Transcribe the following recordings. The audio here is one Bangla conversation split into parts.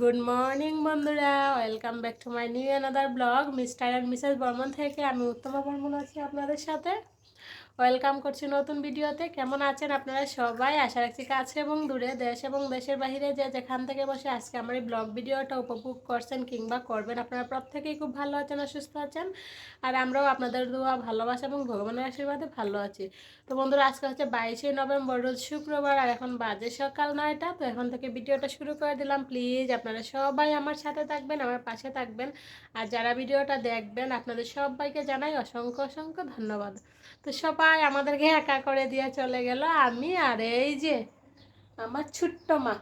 গুড মর্নিং বন্ধুরা। Welcome back to my new another blog Mr and Mrs Barman থেকে। আমি উত্তমা বর্মন আছি আপনাদের সাথে। ওয়েলকাম করছি নতুন ভিডিওতে। কেমন আছেন আপনারা সবাই? আশা রাখছি কাছে এবং দূরে, দেশ এবং দেশের বাহিরে যে যেখান থেকে বসে আজকে আমার এই ব্লগ ভিডিওটা উপভোগ করছেন কিংবা করবেন, আপনারা প্রত্যেকেই খুব ভালো আছেন আর সুস্থ আছেন। আর আমরাও আপনাদের দোয়া, ভালোবাসা এবং ভগবানের আশীর্বাদে ভালো আছি। তো বন্ধুরা, আজকে হচ্ছে বাইশে নভেম্বর, রোজ শুক্রবার আর এখন বাজে সকাল নয়টা। তো এখন থেকে ভিডিওটা শুরু করে দিলাম। প্লিজ আপনারা সবাই আমার সাথে থাকবেন, আমার পাশে থাকবেন। আর যারা ভিডিওটা দেখবেন, আপনাদের সবাইকে জানাই অসংখ্য অসংখ্য ধন্যবাদ। তো সবাই আমাদেরকে একা করে দিয়ে চলে গেল, আমি আর এই যে আমার ছোট্ট মা।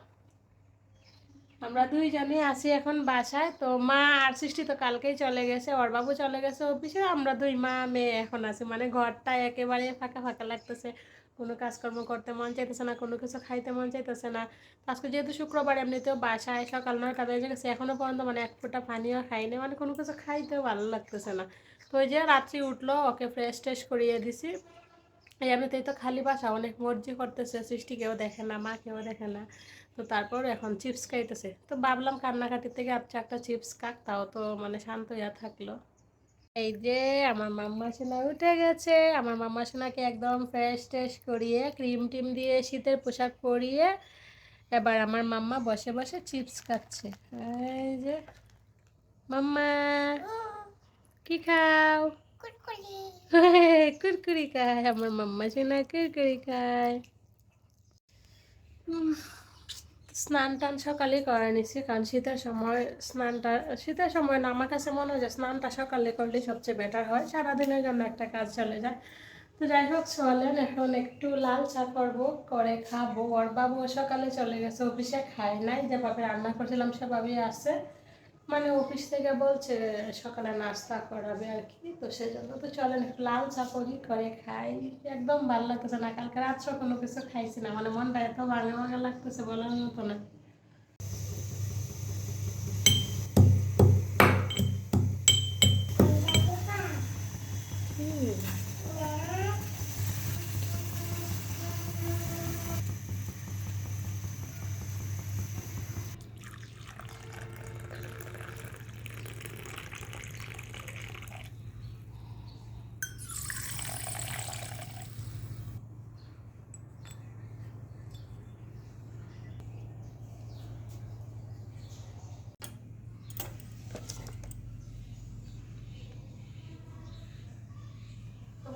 আমরা দুইজনই আছি এখন বাসায়, তো মা আর সৃষ্টি তো কালকেই চলে গেছে, ওর বাবু চলে গেছে অফিসে, আমরা দুই মা মেয়ে এখন আছি। মানে ঘরটা একেবারে ফাঁকা ফাঁকা লাগতেছে, কোনো কাজকর্ম করতে মন চাইতেছে না, কোনো কিছু খাইতে মন চাইতেছে না। আজকে যেহেতু শুক্রবার, এমনিতেও বাসায় সকাল নয়টা বেজে গেছে এখনও পর্যন্ত মানে এক ফোঁটা পানিও খাইনি মানে কোনো কিছু খাইতেও ভালো লাগতেছে না। ওই যে রাত্রি উঠল, ওকে ফ্রেশ ট্রেশ করিয়ে দিছি। এই এমনিতেই তো এই তো খালি বাসা, অনেক মর্জি করতেছে, সৃষ্টি কেউ দেখে না, মা কেউ দেখে না। তো তারপর এখন চিপস খাইতেছে। তো ভাবলাম কান্নাকাটির থেকে আচ্ছা একটা চিপস খাক তাও তো মানে শান্ত হইয়া থাকল। এই যে আমার মাম্মা সোনা উঠে গেছে, আমার মাম্মা সোনাকে একদম ফ্রেশ ট্রেশ করিয়ে ক্রিম টিম দিয়ে শীতের পোশাক পরিয়ে, এবার আমার মাম্মা বসে বসে চিপস খাচ্ছে। এই যে মাম্মা। কি খাও? কুরকুরি। খায় আমার মাম্মা সোনা কুরকুরি খায়। স্নান টান সকালে করে নিছি কারণ শীতের সময় স্নানটা শীতের সময় না আমার কাছে মনে হয় যে স্নানটা সকালে করলে সবচেয়ে বেটার হয়। সারাদিনের জন্য একটা কাজ চলে যায়। তো যাই হোক চলেন এখন একটু লাল চা করব করে খাব। ওর বাবু সকালে চলে গেছে অফিসে খায় নাই। যেভাবে রান্না করছিলাম সেভাবেই আছে। মানে অফিস থেকে বলছে, সকালে নাস্তা করাবে আর কি, তো সেজন্য তো চলেন একটু লাল চা করি, করে খাই একদম ভালো লাগতেছে না, কালকে রাত্রে কোনো কিছু খাইছি না মানে মনটা এত ভাঙা ভাঙা লাগতেছে বলার মতো না হুম।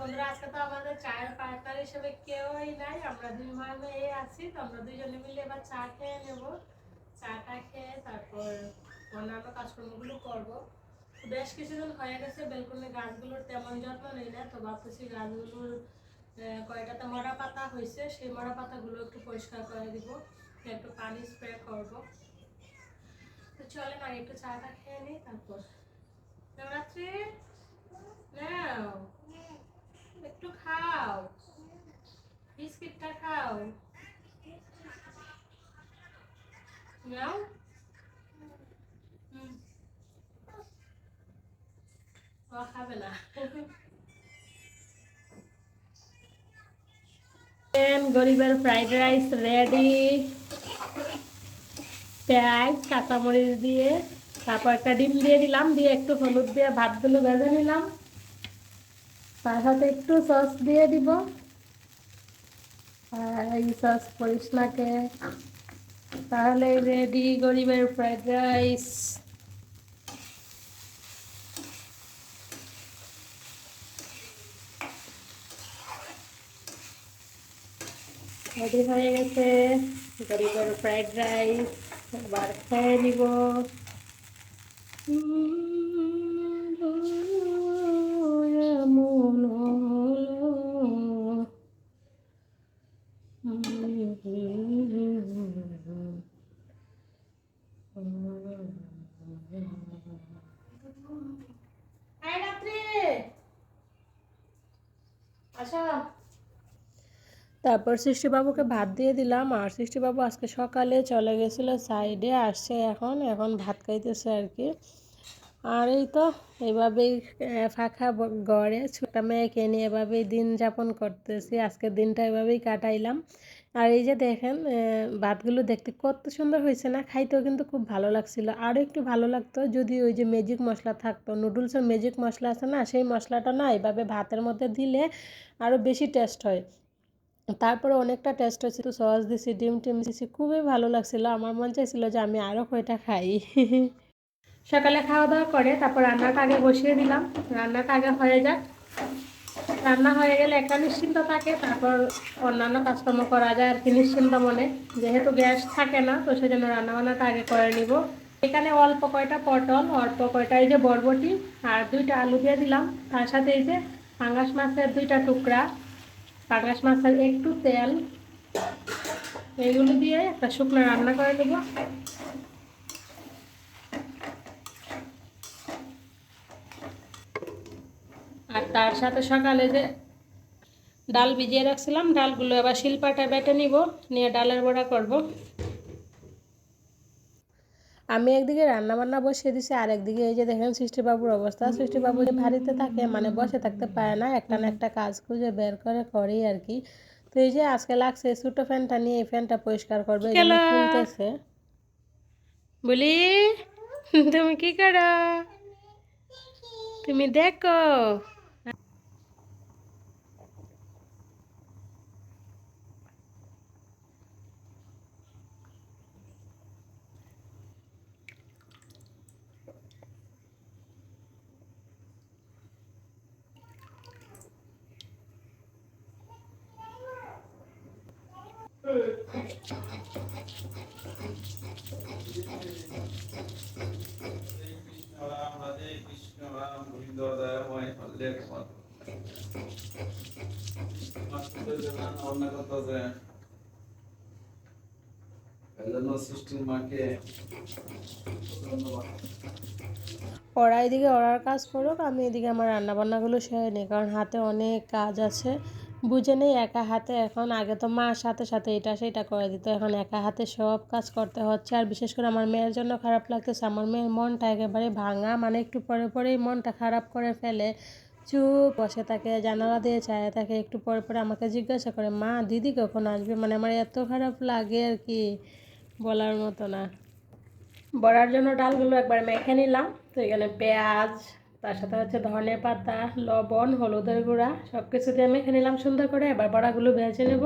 বন্ধুরা তো আমাদের চায়ের পার্টনার হিসেবে কেউই নাই, আমরা দুই মা মেয়ে আছি, তো আমরা দুজনে মিলে এবার চা খেয়ে নেব। চাটা খেয়ে তারপর অন্যান্য কাজকর্মগুলো করব। বেশ কিছুদিন হয়ে গেছে, বেলকুনি গাছগুলোর তেমন যত্ন নেই না, তো ভাবতেছি গাছগুলোর কয়টাতে মরা পাতা হয়েছে, সেই মরা পাতাগুলো একটু পরিষ্কার করে দিব, একটু পানি স্প্রে করব। তো চলেন আগে একটু চাটা খেয়ে নিই, তারপর। নবরাত্রি! নাও! একটু খাও। বিস্কিটটা খাও। গরিবের ফ্রাইড রাইস রেডি পেঁয়াজ, কাঁচামরিচ দিয়ে তারপর একটা ডিম দিয়ে দিলাম, দিয়ে একটু হলুদ দিয়ে ভাতগুলো ভেজে নিলাম। তার সাথে একটু সস দিয়ে দিব। আর এই সস করিস তাহলে রেডি গরিবের ফ্রাইড রাইস রেডি হয়ে গেছে। গরিবের ফ্রাইড রাইস এবার খেয়ে নিব এমন হলো এই রাত্রি আচ্ছা তারপর সৃষ্টিবাবুকে ভাত দিয়ে দিলাম আর সৃষ্টিবাবু আজকে সকালে চলে গেছিল সাইডে, আসছে এখন এখন ভাত খাইতেছে আর কি। আর এই তো, এভাবেই ফাঁকা ঘরে, ছোটা মেয়েকে নিয়ে এভাবেই দিন যাপন করতেছি। আজকের দিনটা এভাবেই কাটাইলাম। আর এই যে দেখেন ভাতগুলো দেখতে কত সুন্দর হয়েছে না? খাইতেও কিন্তু খুব ভালো লাগছিল। আরও একটু ভালো লাগতো যদি ওই যে ম্যাজিক মশলা থাকতো। নুডলসের ম্যাজিক মশলা আছে না? সেই মশলাটা না এইভাবে ভাতের মধ্যে দিলে আরও বেশি টেস্ট হয়। তারপরে অনেকটা টেস্ট হয়েছে। তো সস দিছি, ডিম টিম দিছি, খুবই ভালো লাগছিল। আমার মন চাইছিল যে আমি আরও কয়টা খাই। সকালে খাওয়া দাওয়া করে তারপর রান্নাটা আগে বসিয়ে দিলাম। রান্নাটা আগে হয়ে যাক। রান্না হয়ে গেলে একটা নিশ্চিন্ত থাকে, তারপর অন্যান্য কাজকর্ম করা যায় আর কি নিশ্চিন্ত মনে। যেহেতু গ্যাস থাকে না, তো সেজন্য রান্নাবান্নাটা আগে করে নিব। এখানে অল্প কয়টা পটল, অল্প কয়টা এই যে বরবটি আর দুইটা আলু দিয়ে দিলাম। তার সাথে এই যে পাঙ্গাস মাছের দুইটা টুকরা, পাঙ্গাস মাছের একটু তেল, এইগুলো দিয়ে একটা শুকনো রান্না করে দেবো তার সাথে সকালে যে ডাল ভিজিয়ে রাখছিলাম ডালগুলো এবার শিলপাটা বেটে নিব নিয়ে ডালের বড়া করব। আমি একদিকে রান্না বান্না বসিয়ে দিছি আর একদিকে এই যে দেখেন সৃষ্টিবাবুর অবস্থা। সৃষ্টিবাবু যে বাড়িতে থাকে মানে বসে থাকতে পারে না একটা না একটা কাজ খুঁজে বের করে করেই আর কি। তো এই যে আজকে লাগছে ছোটো ফ্যানটা নিয়ে এই ফ্যানটা পরিষ্কার করবে খুলতেছে। বলি তুমি কি করো? তুমি দেখো। ওরা এদিকে ওরার কাজ করুক, আমি এদিকে আমার রান্নাবান্নাগুলো সেরে নিই, কারণ হাতে অনেক কাজ আছে। বুঝে নেই, একা হাতে এখন, আগে তো মার সাথে সাথে এটা সেটা করে দিত, এখন একা হাতে সব কাজ করতে হচ্ছে। আর বিশেষ করে আমার মেয়ের জন্য খারাপ লাগতেছে, আমার মেয়ের মনটা একেবারে ভাঙা মানে একটু পরে পরেই মনটা খারাপ করে ফেলে। চুপ, বসে থাকে, জানালা দিয়ে চায় থাকে, একটু পরে পরে আমাকে জিজ্ঞাসা করে, মা, দিদি কখন আসবে? মানে আমার এত খারাপ লাগে আর কি, বলার মতো না। বড়ার জন্য ডালগুলো একবার মেখে নিলাম, তো এখানে পেঁয়াজ তার সাথে হচ্ছে ধনে পাতা, লবণ, হলুদের গুঁড়া সব কিছু দিয়ে আমি এখানে নিলাম সুন্দর করে। এবার বড়াগুলো ভেজে নেব।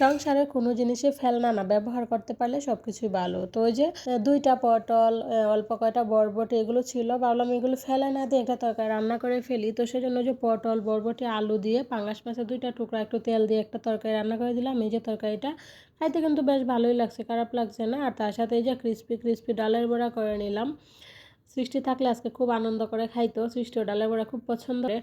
সংসারে কোনো জিনিসে ফেলনা না, ব্যবহার করতে পারলে সব কিছুই ভালো। তো ওই যে দুইটা পটল অল্প কয়টা বরবটি এগুলো ছিল, ভাবলাম এগুলো ফেলে না দিয়ে একটা তরকারি রান্না করে ফেলি। তো সেজন্য ওই যে পটল, বরবটি, আলু দিয়ে পাঙ্গাস মাছের দুইটা টুকরা একটু তেল দিয়ে একটা তরকারি রান্না করে দিলাম। এই যে তরকারিটা খাইতে কিন্তু বেশ ভালোই লাগছে, খারাপ লাগছে না। আর তার সাথে এই যে ক্রিস্পি ক্রিস্পি ডালের বড়া করে নিলাম। সৃষ্টি থাকলে আজকে খুব আনন্দ করে খাইতো সৃষ্টি ডালের বড়া খুব পছন্দ করে।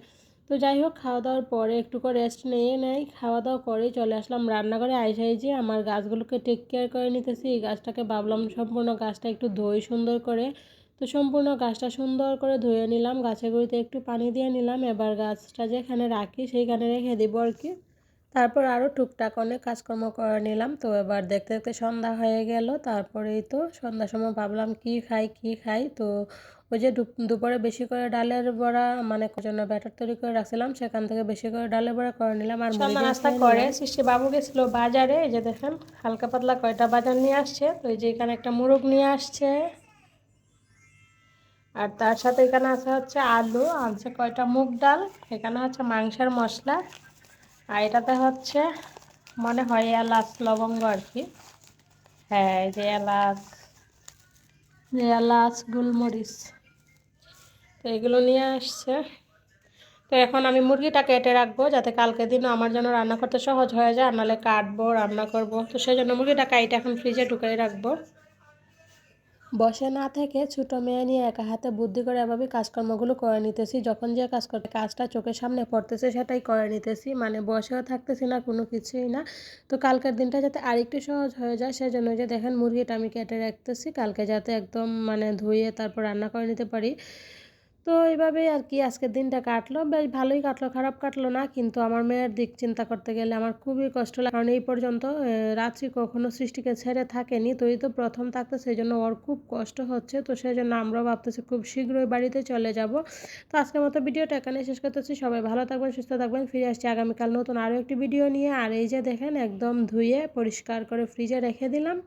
তো যাই হোক, খাওয়া দাওয়ার পরে একটু করে রেস্ট নিয়ে নেই। খাওয়া দাওয়া করেই চলে আসলাম রান্নাঘরে। আইসাই যে আমার গাছগুলোকে টেক কেয়ার করে নিতেছি। এই গাছটাকে ভাবলাম সম্পূর্ণ গাছটা একটু ধুই সুন্দর করে। তো সম্পূর্ণ গাছটা সুন্দর করে ধুয়ে নিলাম। গাছের গুঁড়িতে একটু পানি দিয়ে নিলাম। এবার গাছটা যেখানে রাখি সেইখানে রেখে দেবো আর কি। তারপর আরও টুকটাক অনেক কাজকর্ম করে নিলাম। তো এবার দেখতে দেখতে সন্ধ্যা হয়ে গেল। তারপরেই তো সন্ধ্যার সময় ভাবলাম কি খাই কি খাই? তো ওই যে দুপ- দুপুরে বেশি করে ডালের বড়া মানে জন্য ব্যাটার তৈরি করে রাখছিলাম সেখান থেকে বেশি করে ডালের বড়া করে নিলাম আর সন্ধ্যা নাস্তা করে। সৃষ্টি বাবু গেছিল বাজারে এই যে দেখেন হালকা পাতলা কয়টা বাজার নিয়ে আসছে। তো এই যে এখানে একটা মুরগ নিয়ে আসছে। আর তার সাথে এখানে আছে হচ্ছে আলু আনছে কয়টা মুগ ডাল এখানে হচ্ছে মাংসের মশলা। আর এটাতে হচ্ছে, মনে হয় এলাচ লবঙ্গ আর কি। হ্যাঁ যে এলাচ যে এলাচ, গোলমরিচ, তো এগুলো নিয়ে আসছে। তো এখন আমি মুরগিটা কেটে রাখব, যাতে কালকে দিনও আমার জন্য রান্না করতে সহজ হয়ে যায়, আর নাহলে কাটবো, রান্না করব। তো সেই জন্য মুরগিটা কাইটে এখন ফ্রিজে ঢুকাই রাখব। বসে না থেকে ছোট মেয়ে নিয়ে একা হাতে বুদ্ধি করে এভাবে কাজকর্মগুলো করে নিতেছি। যখন যে কাজ করতে কাজটা চোখের সামনে পড়তেছে, সেটাই করে নিতেছি। মানে বসেও থাকতেছি না, কোনো কিছুই না। তো কালকের দিনটা যাতে আরেকটু সহজ হয়ে যায়, সেজন্য যে দেখেন মুরগিটা আমি কেটে রাখতেছি। কালকে যাতে একদম মানে ধুয়ে তারপর রান্না করে নিতে পারি। তো এইভাবেই আর কি আজকের দিনটা কাটলো। বেশ ভালোই কাটলো, খারাপ কাটলো না, কিন্তু আমার মেয়ের দিক চিন্তা করতে গেলে আমার খুবই কষ্ট লাগে। কারণ এই পর্যন্ত রাত্রি কখনো সৃষ্টিকে ছেড়ে থাকেনি, তো এই তো প্রথম থাকতে সেই জন্য ওর খুব কষ্ট হচ্ছে, তো সেই জন্য আমরাও ভাবতেছি খুব শীঘ্রই বাড়িতে চলে যাব। তো আজকের মতো ভিডিওটা এখানে শেষ করতেছি। সবাই ভালো থাকবেন, সুস্থ থাকবেন, ফিরে আসছি আগামীকাল নতুন আরও একটি ভিডিও নিয়ে। আর এই যে দেখেন, একদম ধুয়ে পরিষ্কার করে ফ্রিজে রেখে দিলাম।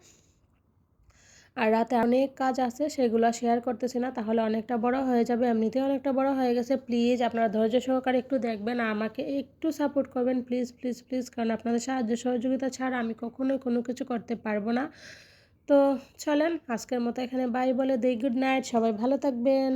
আর রাতে অনেক কাজ আছে, সেগুলো শেয়ার করতেছি না, তাহলে অনেকটা বড় হয়ে যাবে। এমনিতেই অনেকটা বড় হয়ে গেছে। প্লিজ আপনারা ধৈর্য সহকারে একটু দেখবেন আমাকে একটু সাপোর্ট করবেন। প্লিজ প্লিজ প্লিজ কারণ আপনাদের সাহায্য সহযোগিতা ছাড়া আমি কখনোই কোনো কিছু করতে পারব না। তো চলেন, আজকের মতো এখানে বাই বলে দে গুড নাইট সবাই ভালো থাকবেন।